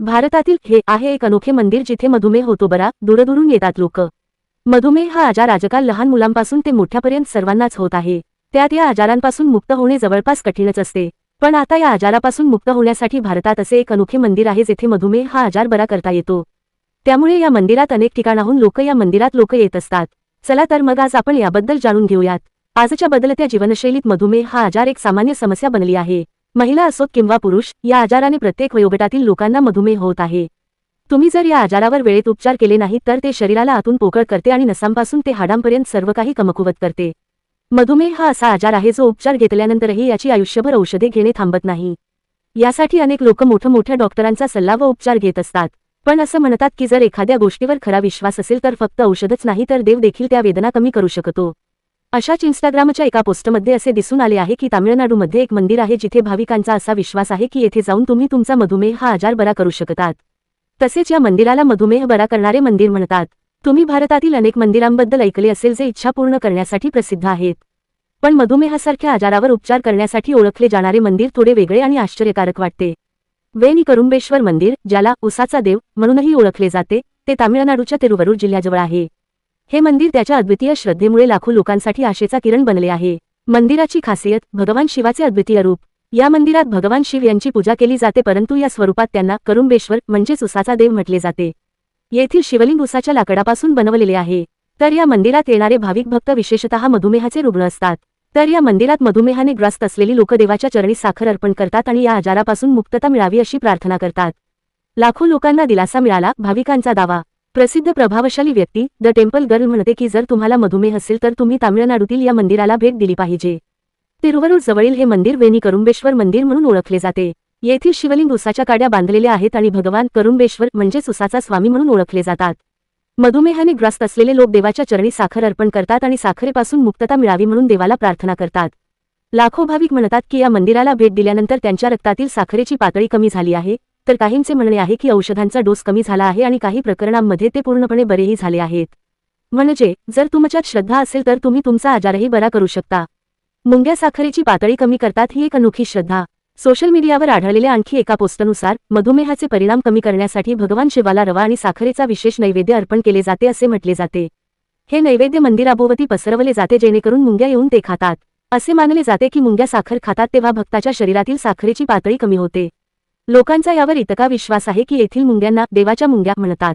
भारतातील हे आहे एक अनोखे मंदिर जिथे मधुमेह होतो बरा दूरदूरून येतात लोक. मधुमेह हा आजार आजकाल लहान मुलांपासून ते मोठ्यापर्यंत सर्वांनाच होत आहे. त्यात या आजारांपासून मुक्त होणे जवळपास कठीणच असते. पण आता या आजारापासून मुक्त होण्यासाठी भारतात असे एक अनोखे मंदिर आहे जेथे मधुमेह हा आजार बरा करता येतो. त्यामुळे या मंदिरात अनेक ठिकाणाहून लोक या मंदिरात लोक येत असतात. चला तर मग आज आपण याबद्दल जाणून घेऊयात. आजच्या बदलत्या जीवनशैलीत मधुमेह हा आजार एक सामान्य समस्या बनली आहे. महिला असोत किंवा पुरुष या आजाराने प्रत्येक वयोगटातील लोकांना मधुमेह होत आहे. तुम्ही जर या आजारावर वेळेत उपचार केले नाही तर ते शरीराला आतून पोकळ करते आणि नसांपासून ते हाडांपर्यंत सर्व काही कमकुवत करते. मधुमेह हा असा आजार आहे जो उपचार घेतल्यानंतरही याची आयुष्यभर औषधे घेणे थांबत नाही. यासाठी अनेक लोक मोठमोठ्या डॉक्टरांचा सल्ला व उपचार घेत असतात. पण असं म्हणतात की जर एखाद्या गोष्टीवर खरा विश्वास असेल तर फक्त औषधच नाही तर देव देखील त्या वेदना कमी करू शकतो. अशाच इंस्टाग्रामच्या एका पोस्टमध्ये असे दिसून आले आहे की तामिळनाडूमध्ये एक मंदिर आहे जिथे भाविकांचा असा विश्वास आहे की येथे जाऊन तुम्ही तुमचा मधुमेह हा आजार बरा करू शकतात. तसेच या मंदिराला मधुमेह बरा करणारे मंदिर म्हणतात. तुम्ही भारतातील अनेक मंदिरांबद्दल ऐकले असेल जे इच्छा पूर्ण करण्यासाठी प्रसिद्ध आहेत. पण मधुमेहासारख्या आजारावर उपचार करण्यासाठी ओळखले जाणारे मंदिर थोडे वेगळे आणि आश्चर्यकारक वाटते. वेनी करुंबेश्वर मंदिर ज्याला उसाचा देव म्हणूनही ओळखले जाते ते तामिळनाडूच्या तिरुवरूर जिल्ह्याजवळ आहे. हे मंदिर त्याच्या अद्वितीय श्रद्धेमुळे लाखो लोकांसाठी आशेचा किरण बनले आहे. मंदिराची खासियत भगवान शिवाचे अद्वितीय रूप. या मंदिरात भगवान शिव यांची पूजा केली जाते परंतु या स्वरूपात त्यांना करुंबेश्वर म्हणजेच उसाचा देव म्हटले जाते. येथील शिवलिंग उसाच्या लाकडापासून बनवलेले आहे. तर या मंदिरात येणारे भाविक भक्त विशेषतः मधुमेहाचे रुग्ण असतात. तर या मंदिरात मधुमेहाने ग्रस्त असलेली लोक देवाच्या चरणी साखर अर्पण करतात आणि या आजारापासून मुक्तता मिळावी अशी प्रार्थना करतात. लाखो लोकांना दिलासा मिळाला भाविकांचा दावा. प्रसिद्ध प्रभावशाली व्यक्ती द टेम्पल गर्ल म्हणते की जर तुम्हाला मधुमेह असेल तर तुम्ही तामिळनाडूतील या मंदिराला भेट दिली पाहिजे. तिरुवरूर जवळील हे मंदिर वेणी करुंबेश्वर मंदिर म्हणून ओळखले जाते. येथील शिवलिंग उसाच्या काड्या बांधलेल्या आहेत आणि भगवान करुंबेश्वर म्हणजे उसाचा स्वामी म्हणून ओळखले जातात. मधुमेहाने ग्रस्त असलेले लोक देवाच्या चरणी साखर अर्पण करतात आणि साखरेपासून मुक्तता मिळावी म्हणून देवाला प्रार्थना करतात. लाखो भाविक म्हणतात की या मंदिराला भेट दिल्यानंतर त्यांच्या रक्तातील साखरेची पातळी कमी झाली आहे तर काहींचे म्हणणे आहे की औषधांचा डोस कमी झाला आहे आणि काही प्रकरणांमध्ये ते पूर्णपणे बरेही झाले आहेत. म्हणजे जर तुमच्यात श्रद्धा असेल तर तुम्ही तुमचा आजारही बरा करू शकता. मुंग्या साखरेची पातळी कमी करतात ही एक अनोखी श्रद्धा. सोशल मीडियावर आढळलेल्या आणखी एका पोस्टनुसार मधुमेहाचे परिणाम कमी करण्यासाठी भगवान शिवाला रवा आणि साखरेचा विशेष नैवेद्य अर्पण केले जाते असे म्हटले जाते. हे नैवेद्य मंदिराभोवती पसरवले जाते जेणेकरून मुंग्या येऊन ते खातात. असे मानले जाते की मुंग्या साखर खातात तेव्हा भक्ताच्या शरीरातील साखरेची पातळी कमी होते. लोकांचा यावर इतका विश्वास आहे की येथील मुंग्यांना देवाच्या मुंग्या म्हणतात.